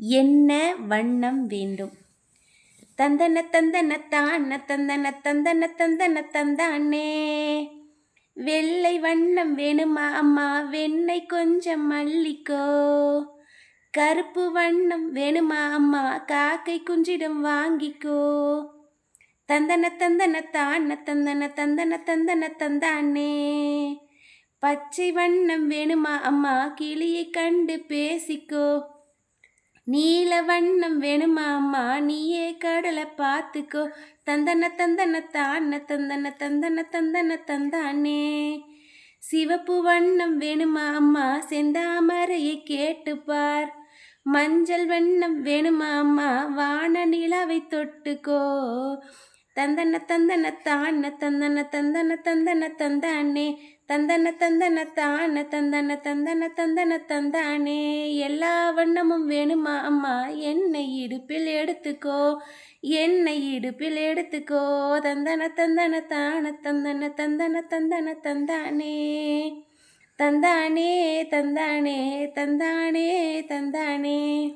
என்ன வண்ணம் வேண்டும்? தந்தன தந்தன தான தந்தன தந்தன தந்தன தந்தானே. வெள்ளை வண்ணம் வேணுமா அம்மா? வெண்ணெய் கொஞ்சம் மல்லிக்கோ. கருப்பு வண்ணம் வேணுமா அம்மா? காக்கை குஞ்சிடம் வாங்கிக்கோ. தந்தன தந்தன தான தந்தன தந்தன தந்தன தந்தானே. பச்சை வண்ணம் வேணுமா அம்மா? கிளியை கண்டு பேசிக்கோ. நீல வண்ணம் வேணுமாம்மா நீயே கடலை பார்த்துக்கோ. தந்தன தந்தன தான தந்தன தந்தன தந்தன தந்தானே. சிவப்பு வண்ணம் வேணுமா அம்மா செந்தாமரையை கேட்டுப்பார் மஞ்சள் வண்ணம் வேணுமா அம்மா வான நிலாவை தொட்டுக்கோ. தந்தன தந்தன தான தந்தன தந்தன தந்தன தந்தானே. தந்தன தந்தன தான தந்தன தந்தன தந்தன தந்தானே. எல்லா வண்ணமும் வேணுமா அம்மா? என்னை இடுப்பில் எடுத்துக்கோ. என்னை இடுப்பில் எடுத்துக்கோ. தந்தன தந்தன தான தந்தன தந்தன தந்தன தந்தானே. தந்தானே தந்தானே தந்தானே தந்தானே.